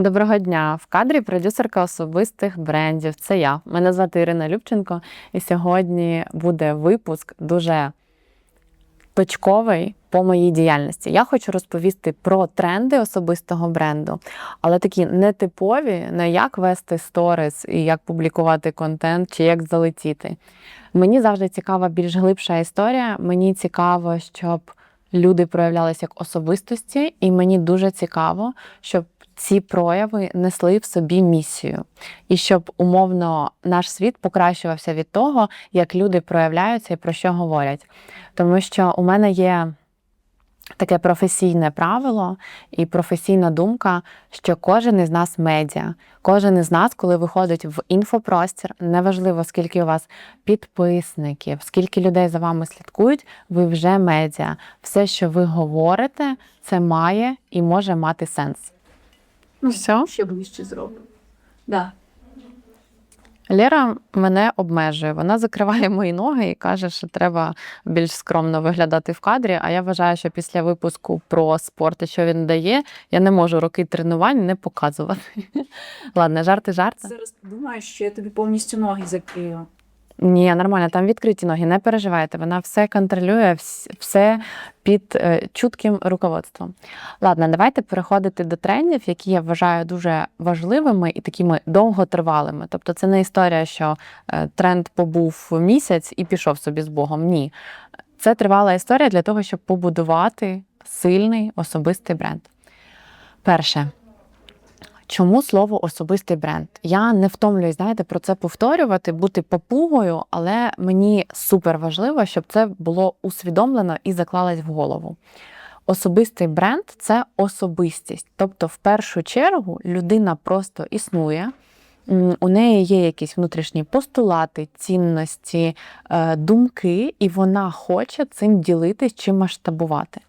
Доброго дня! В кадрі продюсерка особистих брендів. Це я. Мене звати Ірина Любченко, і сьогодні буде випуск дуже точковий по моїй діяльності. Я хочу розповісти про тренди особистого бренду, але такі нетипові, не як вести сторіс і як публікувати контент чи як залетіти. Мені завжди цікава більш глибша історія. Мені цікаво, щоб люди проявлялися як особистості, і мені дуже цікаво, щоб ці прояви несли в собі місію, і щоб умовно наш світ покращувався від того, як люди проявляються і про що говорять. Тому що у мене є таке професійне правило і професійна думка, що кожен із нас медіа, кожен із нас, коли виходить в інфопростір, неважливо скільки у вас підписників, скільки людей за вами слідкують, ви вже медіа. Все, що ви говорите, це має і може мати сенс. Ну, Все? Ще ближче зроблю. Да. Лера мене обмежує. Вона закриває мої ноги і каже, що треба більш скромно виглядати в кадрі. А я вважаю, що після випуску про спорт і що він дає, я не можу роки тренувань не показувати. Ладно, жарти жарти. Зараз думаю, що я тобі повністю ноги закрию. Ні, нормально, там відкриті ноги, не переживайте. Вона все контролює, все під е, чутким руководством. Ладно, давайте переходити до трендів, які я вважаю дуже важливими і такими довготривалими. Тобто, це не історія, що е, тренд побув місяць і пішов собі з Богом. Ні. Це тривала історія для того, щоб побудувати сильний особистий бренд. Перше. Чому слово особистий бренд? Я не втомлююсь, знаєте, про це повторювати, бути папугою, але мені супер важливо, щоб це було усвідомлено і заклалось в голову. Особистий бренд це особистість. Тобто, в першу чергу, людина просто існує. У неї є якісь внутрішні постулати, цінності, е, думки, і вона хоче цим ділитись чи масштабувати.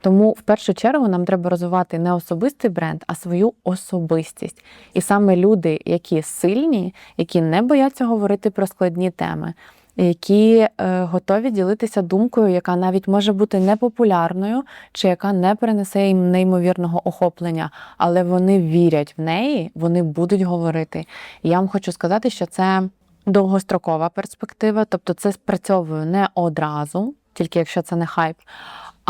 Тому в першу чергу нам треба розвивати не особистий бренд, а свою особистість. І саме люди, які сильні, які не бояться говорити про складні теми, які е, готові ділитися думкою, яка навіть може бути непопулярною, чи яка не принесе їм неймовірного охоплення, але вони вірять в неї, вони будуть говорити. І я вам хочу сказати, що це довгострокова перспектива, тобто це спрацьовує не одразу, тільки якщо це не хайп.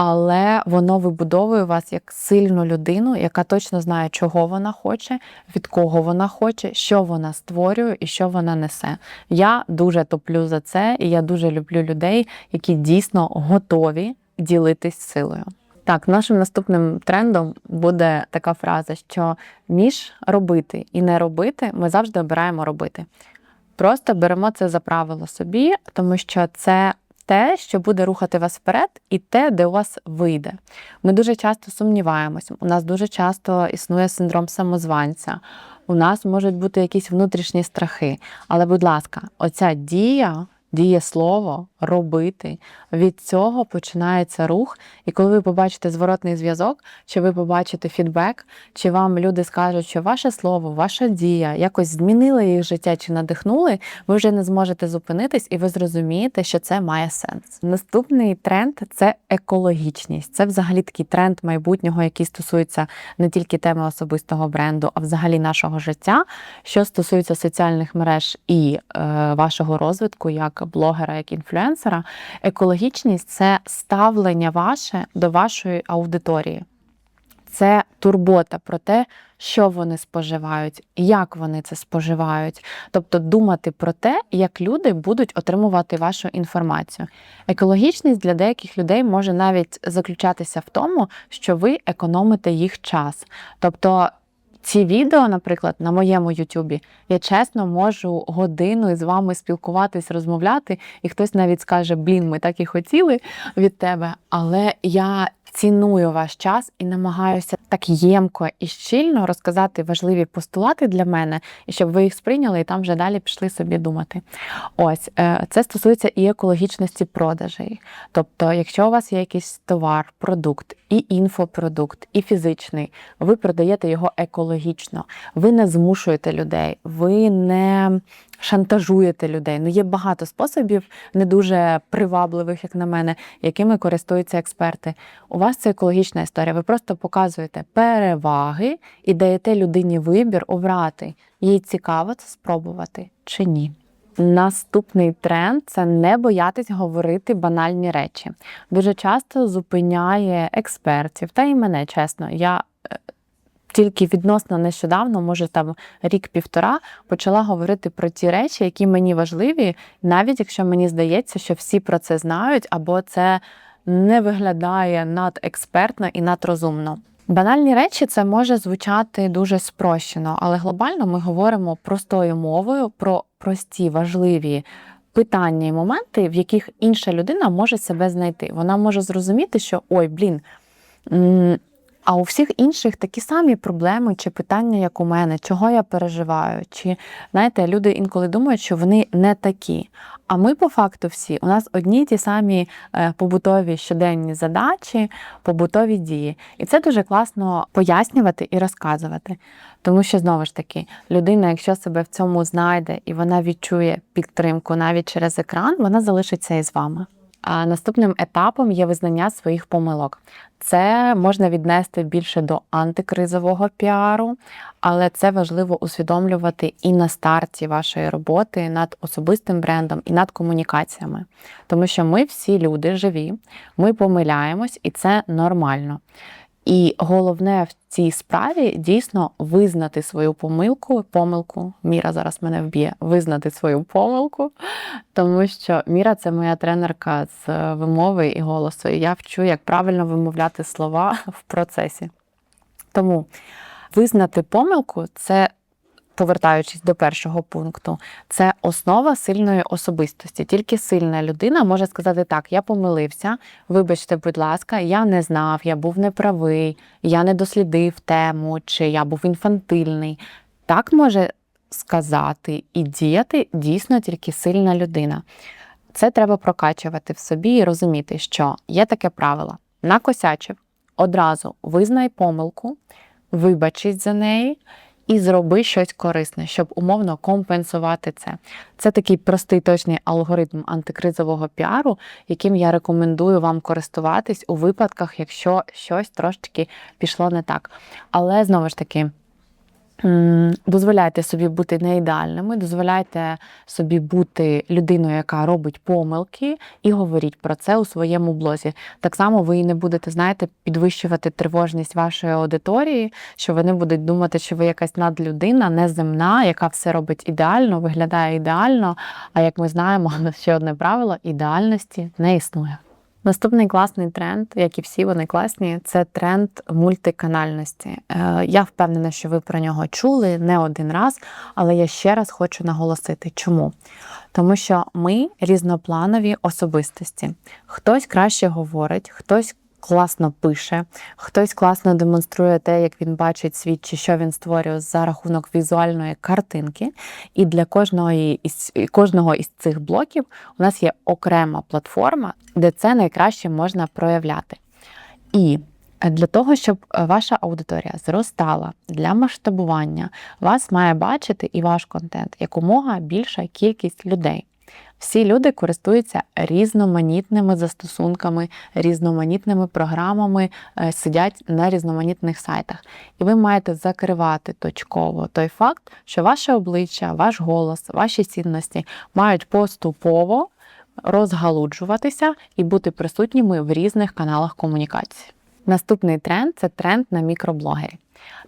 Але воно вибудовує вас як сильну людину, яка точно знає, чого вона хоче, від кого вона хоче, що вона створює і що вона несе. Я дуже топлю за це, і я дуже люблю людей, які дійсно готові ділитись силою. Так, нашим наступним трендом буде така фраза, що між робити і не робити ми завжди обираємо робити. Просто беремо це за правило собі, тому що це те, що буде рухати вас вперед, і те, де у вас вийде. Ми дуже часто сумніваємось, у нас дуже часто існує синдром самозванця, у нас можуть бути якісь внутрішні страхи. Але, будь ласка, оця дія, дієслово, робити, від цього починається рух. І коли ви побачите зворотний зв'язок, чи ви побачите фідбек, чи вам люди скажуть, що ваше слово, ваша дія якось змінила їх життя чи надихнули, ви вже не зможете зупинитись, і ви зрозумієте, що це має сенс. Наступний тренд це екологічність. Це взагалі такий тренд майбутнього, який стосується не тільки теми особистого бренду, а взагалі нашого життя. Що стосується соціальних мереж і е, вашого розвитку як блогера, як інфлюенсера, екологічність це ставлення ваше до вашої аудиторії. Це турбота про те, що вони споживають, як вони це споживають. Тобто думати про те, як люди будуть отримувати вашу інформацію. Екологічність для деяких людей може навіть заключатися в тому, що ви економите їх час. Тобто ці відео, наприклад, на моєму Ютубі, я чесно можу годину із вами спілкуватись, розмовляти, і хтось навіть скаже: Блін, ми так і хотіли від тебе, але я ціную ваш час і намагаюся так ємко і щільно розказати важливі постулати для мене, і щоб ви їх сприйняли і там вже далі пішли собі думати. Ось е, це стосується і екологічності продажей. Тобто, якщо у вас є якийсь товар, продукт, і інфопродукт, і фізичний, ви продаєте його екологічно. Екологічно. Ви не змушуєте людей, ви не шантажуєте людей. Ну, є багато способів, не дуже привабливих, як на мене, якими користуються експерти. У вас це екологічна історія. Ви просто показуєте переваги і даєте людині вибір обрати, їй цікаво це спробувати чи ні. Наступний тренд це не боятись говорити банальні речі. Дуже часто зупиняє експертів, та і мене чесно. Я е, тільки відносно нещодавно, може там рік-півтора, почала говорити про ті речі, які мені важливі, навіть якщо мені здається, що всі про це знають, або це не виглядає надекспертно і надрозумно. Банальні речі це може звучати дуже спрощено, але глобально ми говоримо простою мовою про прості важливі питання і моменти, в яких інша людина може себе знайти. Вона може зрозуміти, що ой, блін. А у всіх інших такі самі проблеми чи питання, як у мене, чого я переживаю. Чи знаєте, люди інколи думають, що вони не такі. А ми по факту всі у нас одні ті самі е, побутові щоденні задачі, побутові дії. І це дуже класно пояснювати і розказувати. Тому що знову ж таки, людина, якщо себе в цьому знайде і вона відчує підтримку навіть через екран, вона залишиться із вами. А наступним етапом є визнання своїх помилок. Це можна віднести більше до антикризового піару, але це важливо усвідомлювати і на старті вашої роботи над особистим брендом і над комунікаціями. Тому що ми всі люди живі, ми помиляємось, і це нормально. І головне в цій справі дійсно визнати свою помилку, помилку. Міра зараз мене вб'є, визнати свою помилку, тому що Міра це моя тренерка з е, вимови і голосу. І я вчу, як правильно вимовляти слова в процесі. Тому визнати помилку це. Повертаючись до першого пункту, це основа сильної особистості. Тільки сильна людина може сказати так: я помилився, вибачте, будь ласка, я не знав, я був неправий, я не дослідив тему, чи я був інфантильний. Так може сказати і діяти дійсно тільки сильна людина. Це треба прокачувати в собі і розуміти, що є таке правило: накосячив, одразу визнай помилку, вибачись за неї. І зроби щось корисне, щоб умовно компенсувати це. Це такий простий точний алгоритм антикризового піару, яким я рекомендую вам користуватись у випадках, якщо щось трошечки пішло не так. Але знову ж таки. Дозволяйте собі бути не ідеальними, дозволяйте собі бути людиною, яка робить помилки, і говоріть про це у своєму блозі. Так само ви не будете, знаєте, підвищувати тривожність вашої аудиторії, що вони будуть думати, що ви якась надлюдина, неземна, яка все робить ідеально, виглядає ідеально. А як ми знаємо, ще одне правило ідеальності не існує. Наступний класний тренд, як і всі вони класні, це тренд мультиканальності. Е, Я впевнена, що ви про нього чули не один раз, але я ще раз хочу наголосити, чому. Тому що ми різнопланові особистості. Хтось краще говорить, хтось класно пише, хтось класно демонструє те, як він бачить світ, чи що він створює за рахунок візуальної картинки. І для кожного із, кожного із цих блоків у нас є окрема платформа, де це найкраще можна проявляти. І для того, щоб ваша аудиторія зростала для масштабування, вас має бачити і ваш контент якомога більша кількість людей. Всі люди користуються різноманітними застосунками, різноманітними програмами, е, сидять на різноманітних сайтах. І ви маєте закривати точково той факт, що ваше обличчя, ваш голос, ваші цінності мають поступово розгалуджуватися і бути присутніми в різних каналах комунікації. Наступний тренд це тренд на мікроблогерів.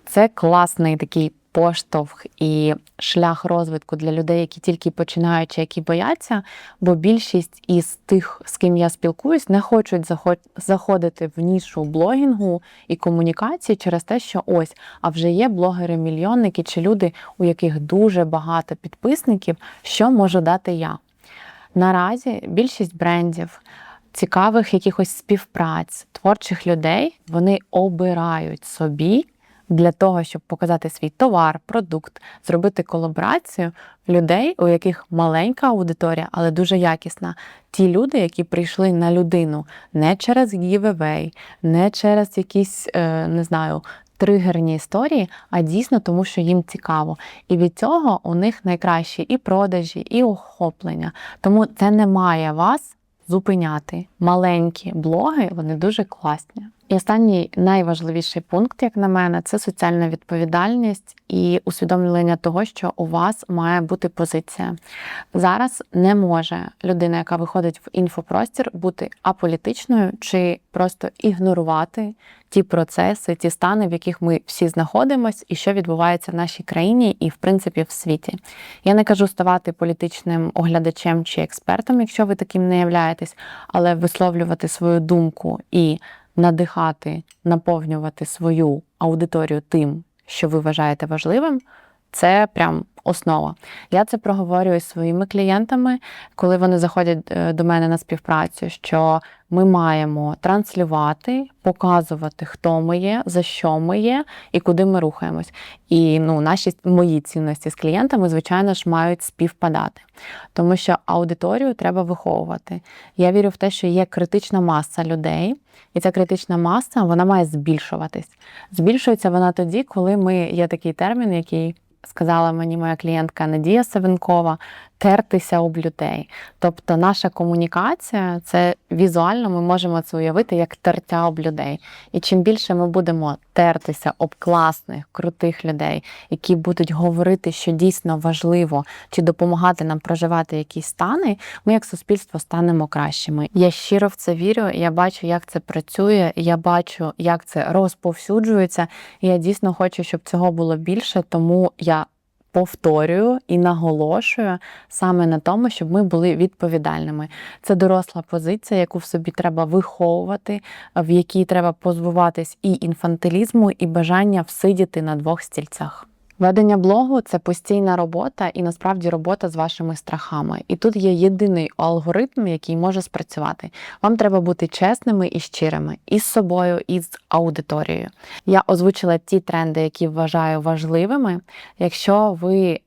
Це класний такий поштовх і шлях розвитку для людей, які тільки починають, чи які бояться, бо більшість із тих, з ким я спілкуюсь, не хочуть заходити в нішу блогінгу і комунікації через те, що ось, а вже є блогери-мільйонники чи люди, у яких дуже багато підписників, що можу дати я. Наразі більшість брендів, цікавих якихось співпраць, творчих людей, вони обирають собі для того, щоб показати свій товар, продукт, зробити колаборацію людей, у яких маленька аудиторія, але дуже якісна. Ті люди, які прийшли на людину не через giveaway, не через якісь, е, не знаю, тригерні історії, а дійсно тому, що їм цікаво. І від цього у них найкращі і продажі, і охоплення. Тому це не має вас зупиняти. Маленькі блоги, вони дуже класні. І останній найважливіший пункт, як на мене, це соціальна відповідальність і усвідомлення того, що у вас має бути позиція. Зараз не може людина, яка виходить в інфопростір, бути аполітичною чи просто ігнорувати ті процеси, ті стани, в яких ми всі знаходимося, і що відбувається в нашій країні і, в принципі, в світі. Я не кажу ставати політичним оглядачем чи експертом, якщо ви таким не являєтесь, але висловлювати свою думку і надихати, наповнювати свою аудиторію тим, що ви вважаєте важливим, це прям основа. Я це проговорюю зі своїми клієнтами, коли вони заходять е, до мене на співпрацю, що ми маємо транслювати, показувати, хто ми є, за що ми є і куди ми рухаємось. І ну, наші мої цінності з клієнтами, звичайно ж, мають співпадати, тому що аудиторію треба виховувати. Я вірю в те, що є критична маса людей, і ця критична маса вона має збільшуватись. Збільшується вона тоді, коли ми є такий термін, який сказала мені моя клієнтка Надія Савенкова, тертися об людей. Тобто наша комунікація це візуально ми можемо це уявити як тертя об людей. І чим більше ми будемо тертися об класних, крутих людей, які будуть говорити, що дійсно важливо, чи допомагати нам проживати якісь стани, ми як суспільство станемо кращими. Я щиро в це вірю. Я бачу, як це працює. Я бачу, як це розповсюджується. І я дійсно хочу, щоб цього було більше, тому я. Повторюю і наголошую саме на тому, щоб ми були відповідальними. Це доросла позиція, яку в собі треба виховувати, в якій треба позбуватись і інфантилізму, і бажання всидіти на двох стільцях. Ведення блогу це постійна робота і насправді робота з вашими страхами. І тут є єдиний алгоритм, який може спрацювати. Вам треба бути чесними і щирими і з собою, і з аудиторією. Я озвучила ті тренди, які вважаю важливими. Якщо ви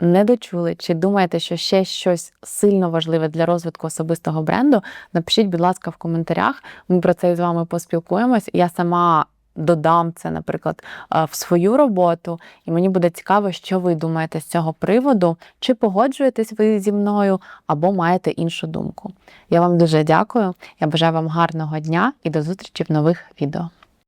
не дочули чи думаєте, що ще щось сильно важливе для розвитку особистого бренду, напишіть, будь ласка, в коментарях. Ми про це з вами поспілкуємось. Я сама додам це, наприклад, е, в свою роботу, і мені буде цікаво, що ви думаєте з цього приводу, чи погоджуєтесь ви зі мною, або маєте іншу думку. Я вам дуже дякую. Я бажаю вам гарного дня і до зустрічі в нових відео.